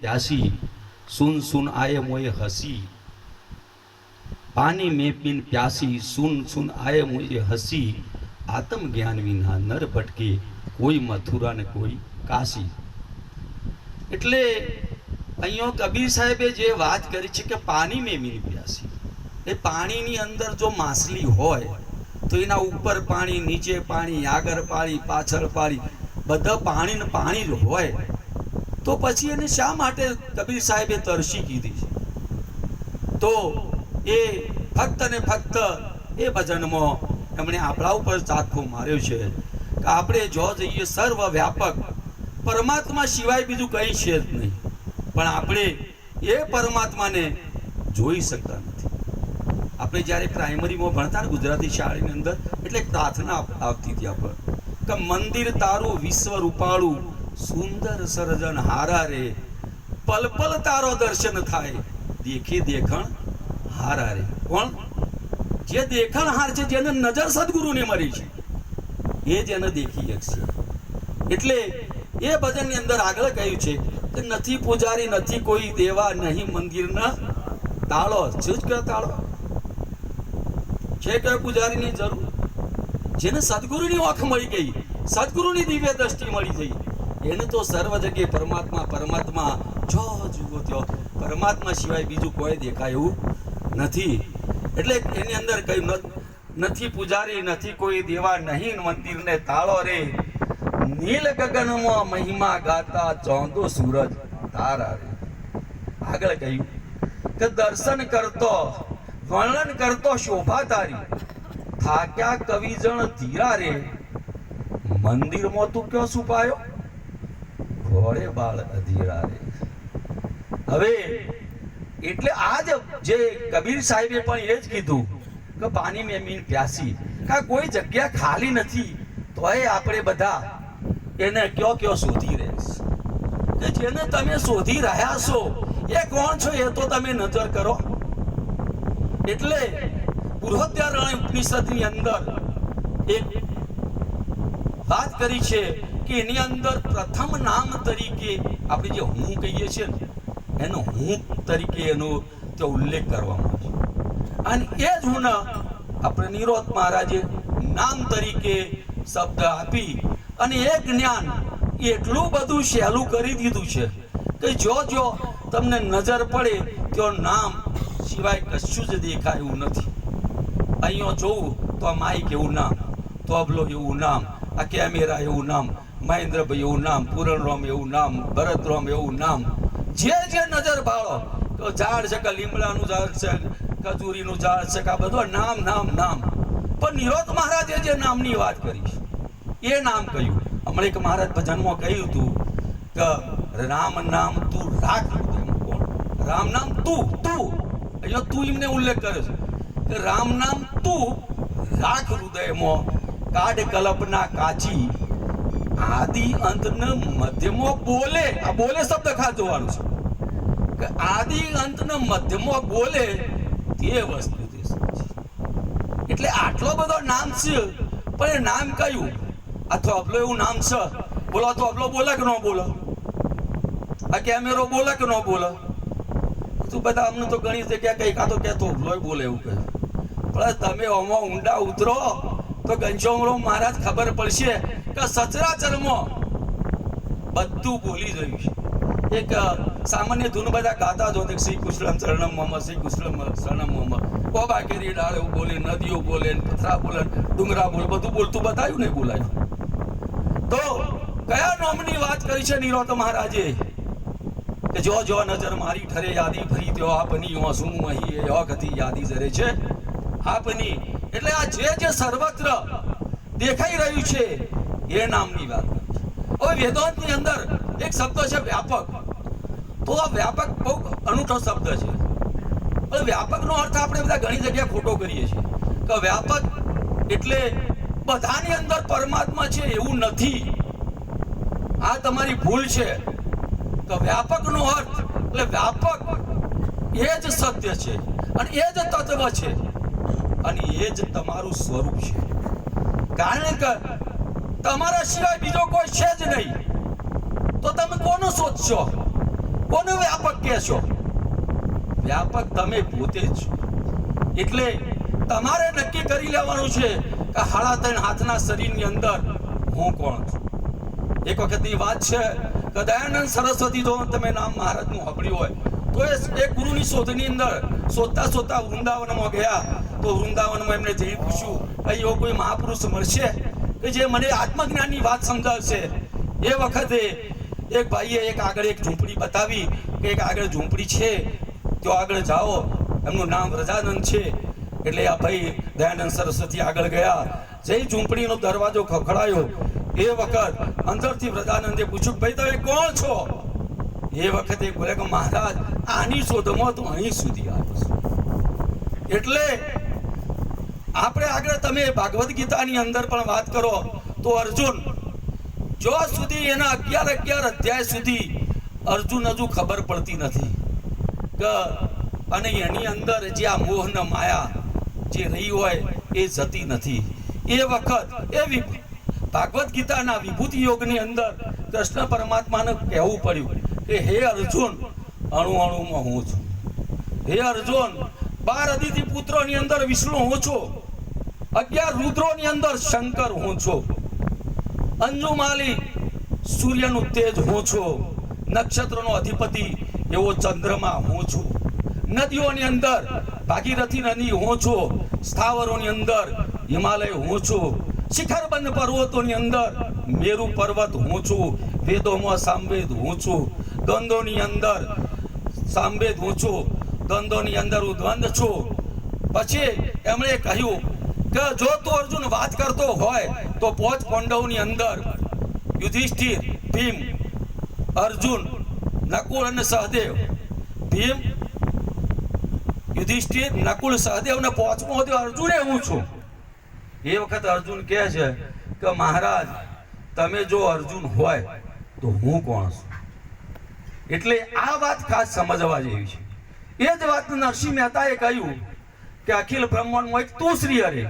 પ્યાસી સુન સુન આયે મોય હસી. પાની મેં પીન પ્યાસી, સુન સુન આયે મોય હસી. આત્મ જ્ઞાન વિના નર ભટકે કોઈ મથુરા ને કોઈ કાશી. એટલે અહીંયા કબીર સાહેબે જે વાત કરી છે કે પાણી મેં મીન પ્યાસી. એ પાણીની અંદર જો માછલી હોય, તો એના ઉપર પાણી, નીચે પાણી, આગળ પાણી, પાછળ પાણી, બધા પાણી ને પાણી જ હોય. તો પછી એને શા માટે કબીર સાહેબે તરસી કીધી છે? તો એ ફક્ત ને ફક્ત એ ભજનમાં એમણે આપણા ઉપર ચાખો માર્યો છે કે આપણે જો જઈએ સર્વ વ્યાપક પરમાત્મા સિવાય બીજું કંઈ છે જ નહીં. પણ આપણે એ પરમાત્માને જોઈ શકતા નથી. આપણે જ્યારે પ્રાઇમરીમાં ભણતા ને ગુજરાતી શાળાની અંદર, એટલે પ્રાર્થના આવતી હતી આપણે કે મંદિર તારું વિશ્વ રૂપાળું સુંદર સર્જન હારા રે પલ પલ તારો દર્શન થાય. દેખે દેખણ હારા રે કોણ? જે દેખણ હાર છે, જેને નજર સદગુરુને મળી છે. એ જેને દેખી શકશે એટલે એ ભજનની અંદર આગળ કહ્યું છે કે નથી પૂજારી, નથી કોઈ દેવા, નહીં મંદિરના તાળો. શું જ કયો તાળો? છે કયો પૂજારીની જરૂર? જેને સદગુરુની ઓખ મળી ગઈ, સદગુરુની દિવ્ય દ્રષ્ટિ મળી ગઈ. એને તો સર્વ જગ્યાએ પરમાત્મા પરમાત્મા, જો જુઓ ત્યો પરમાત્મા સિવાય બીજું કોઈ દેખાય નથી. એટલે એની અંદર કઈ નથી પૂજારી, નથી કોઈ દેવા, નહીં મંદિરને તાળો રે. નીલ ગગનમાં મહિમા ગાતા ચોંદો સૂરજ તારા રે. આગળ કહ્યું કે દર્શન કરતો, વર્ણન કરતો શોભા તારી. થાક્યા કવિજણ ધીરા રે. મંદિરમાં તું કયો છુપાયો? ઘોડે બાળ અધીરા રે હવે એટલે આજ જે કબીર સાહેબે પણ એ જ કીધું કે પાણી મેં મીન પ્યાસી. કા કોઈ જગ્યા ખાલી નથી, તોય આપણે બધા એને કયો કયો શોધી રહેશ. કે જેને તમે શોધી રહ્યા છો, એ કોણ છો એ તો તમે નજર કરો. એટલે બૃહદ્યારણ્ય ઉપનિષદની અંદર એક વાત કરી છે કે એની અંદર પ્રથમ નામ તરીકે આપણે જે હું કહીએ છીએ ને, એનો હું તરીકે એનો તે ઉલ્લેખ કરવામાં આવ્યો અને એ જ હું આપણે નિરોધ મહારાજે નામ તરીકે શબ્દ આપી અને એ જ્ઞાન એટલું બધું સહેલું કરી દીધું છે કે જો જો તમને નજર પડે તો નામ સિવાય કશું જ દેખાય નથી. અહીંયા જોવું તો આ માઇક એવું નામ તબલો એવું નામ, આ કેમેરા એવું નામ મહેન્દ્રભાઈ, એવું નામ પૂરણરામ એવું નામ ભરતરામ એવું નામ. જે જે નજર ભાળો તો ઝાડ છે કે લીમડાનું ઝાડ છે, ખજૂરીનું ઝાડ છે કે બધું નામ નામ નામ. પણ નિરોધ મહારાજે જે નામની વાત કરી એ નામ કહ્યું. હમણાં એક મહારાજ ભજનમાં કહ્યું હતું કે, રામ નામ તું રાખ. કોણ? રામ નામ તું તું. અહીંયા તું એમને ઉલ્લેખ કર્યો છે કે, રામ નામ તું રાખ હૃદયમાં. કાઢ કલ્પના કાચી આદિ અંત ને મધ્યમાં બોલે. આ બોલે શબ્દ ખાસ જોવાનું છે. કે આદિ અંત ને મધ્યમાં બોલે તે વસ્તુ એટલે આટલો બધો નામ છે, પણ એ નામ કયું? આ અબલો એવું નામ છે? બોલો તો અબલો બોલે કે ન બોલે? આ કેમેરો બોલે કે ન બોલે? તું બધા અમને તો ઘણી જગ્યા કઈ કાં તો કહેતો અબલોય બોલે એવું કહે. પણ તમે ઓમાં ઊંડા ઉતરો, તો ગંજોમરો મહારાજ ખબર પડશે કે સચરાચરમાં બધું બોલી રહ્યું છે. એક સામાન્ય ધૂન બધા ગાતા જો શ્રી કૃષ્ણ શરણમ મમ શ્રી કૃષ્ણ શરણમ. મમ કોબા કેરી ડાળે બોલે, નદીઓ બોલે, પથરા બોલે, ડુંગરા બોલે, બધું બોલતું બતાવ્યું ને બોલાયું. તો કયા નોમની વાત કરી છે નિરોત મહારાજે? કે જો જો નજર મારી ઠરે, યાદી ભરી ત્યો આપની યો શું મહી યો કથી યાદી જરે છે. આપની. એટલે આ જે જે સર્વત્ર દેખાઈ રહ્યું છે એ નામની વાત હવે વેદાંતની અંદર એક શબ્દ છે વ્યાપક. તો આ વ્યાપક બહુ અનૂઠો શબ્દ છે. હવે વ્યાપકનો અર્થ આપણે બધા ઘણી જગ્યાએ ખોટો કરીએ છીએ. કે વ્યાપક એટલે બધાની અંદર પરમાત્મા છે એવું નથી. આ તમારી ભૂલ છે. તો વ્યાપકનો અર્થ એટલે વ્યાપક એ જ સત્ય છે અને એ જ તત્વ છે. અને એ જ તમારું સ્વરૂપ છે. કારણ કે તમારા સિવાય બીજો કોઈ છે જ નહીં. તો તમે કોનો શોધશો? કોને કહેશો? વ્યાપક તમે પોતે જ એટલે તમારે નક્કી કરી લેવાનું છે કે હાડા ત્રણ હાથના શરીરની અંદર હું કોણ છું? એક વખતની વાત છે કે દયાનંદ સરસ્વતી જો તમે નામ મહારાજનું સાંભળ્યું હોય, તો એ ગુરુની શોધની અંદર શોધતા શોધતા વૃંદાવનમાં ગયા. તો વૃંદાવનમાં એમને જઈ પૂછ્યું કે એવો કોઈ મહાપુરુષ મળશે? કે જે મને આત્મજ્ઞાનની વાત સમજાવશે. એ વખતે એક ભાઈએ એક આગળ એક ઝૂંપડી બતાવી કે એક આગળ ઝૂંપડી છે, તો આગળ જાઓ. એમનું નામ રજાનંદ છે. એટલે આ ભાઈ દયાનંદ સરસ્વતી આગળ ગયા. જે ઝૂંપડીનો દરવાજો ખખડાયો. એ વખત અંદરથી વ્રજાનંદે પૂછ્યું, ભાઈ, તમે કોણ છો? એ વખતે બોલે કે, મહારાજ, આની શોધમાં તો અહીં સુધી આવ્યો છું. એટલે આપણે આગળ તમે ભાગવત ગીતાની અંદર પણ વાત કરો તો અર્જુન, જો સુધી એના અગિયાર અગિયાર અધ્યાય સુધી અર્જુન હજુ ખબર પડતી નથી. કે અને એની અંદર જે આ મોહ ને માયા જે રહી હોય એ જતી નથી. એ વખત, એ ભાગવત ગીતાના વિભૂતિ યોગની અંદર કૃષ્ણ પરમાત્માને કહેવું પડ્યું કે, હે અર્જુન અણુ અણુમાં હું છું. હે અર્જુન બાર અદિતિ પુત્રોની અંદર વિષ્ણુ હું છું. અગિયાર રુદ્રોની અંદર શંકર હું છું. અંજુમાલી સૂર્યનું તેજ હું છું. નક્ષત્રનો અધિપતિ એવો ચંદ્રમા હું છું. નદીઓની અંદર ભાગીરથી નદી હું છું. સ્થાવરોની અંદર હિમાલય હું છું. શિખરબંધ પર્વતોની અંદર મેરુ પર્વત હું છું. વેદોમાં સામવેદ હું છું. દ્વંદોની અંદર સામવેદ હું છું. દ્વંદ્વોની અંદર હું દ્વંદ છું. પછી એમણે કહ્યું કે જો તું અર્જુન વાત કરતો હોય, તો પોચ પાંડવોની અંદર યુધિષ્ઠિર, ભીમ, અર્જુન નકુળ અને સહદેવ. ભીમ, યુધિષ્ઠિર નકુળ સહદેવ ને પોચમો અર્જુને હું છું. એ વખત અર્જુન કહે છે કે મહારાજ, તમે જો અર્જુન હોય, તો હું કોણ છું? એટલે આ વાત ખાસ સમજવા જેવી છે. એ જ વાત નરસિંહ મહેતાએ કહ્યું કે અખિલ બ્રહ્માંડમાં એક તું શ્રી હરે.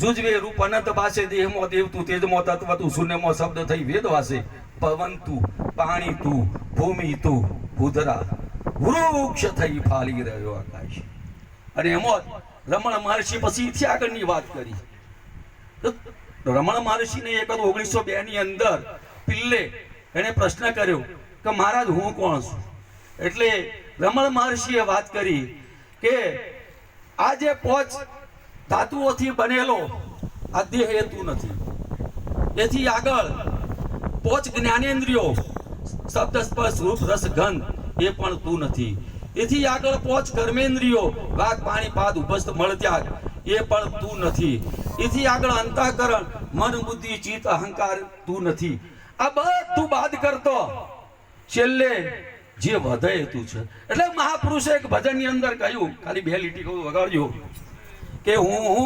જુજવે રૂપ અનંત પાસે દેહમો દેવ તું તેજમો તત્વ તું શૂન્યમો શબ્દ થઈ વેદ વાસે. પવન તું પાણી તું ભૂમિ તું ભૂધરા. વૃક્ષ થઈ ફાલી રહ્યો આકાશ. અને એમાં રમણ મહર્ષિ પછીથી આગળની વાત કરી. રમણ મહર્ષિને એક ઓગણીસો બે ની અંદર પિલ્લે એને પ્રશ્ન કર્યો કે મહારાજ હું કોણ છું? એટલે રમણ મહર્ષિએ વાત કરી કે આ જે પોચ ધાતુઓથી બનેલો, આ દેહ એ તું નથી. એથી આગળ પોચ જ્ઞાનેન્દ્રિયો શબ્દ સ્પર્શ રૂપ, રસ ગંધ એ પણ તું નથી. એથી આગળ પોચ કર્મેન્દ્રિયો, વાઘ, પાણી, પાદ, ઉપસ્થ, મળ એ પણ તું નથી. એથી આગળ અંતઃકરણ, મન, બુદ્ધિ, ચિત્ત, અહંકાર તું નથી. આ બધું બાદ કરતો, છેલ્લે જે વધે હેતુ છે. એટલે મહાપુરુષે એક ભજનની અંદર કહ્યું, ખાલી બે લીટી કહું, વગાડજો. કે હું હું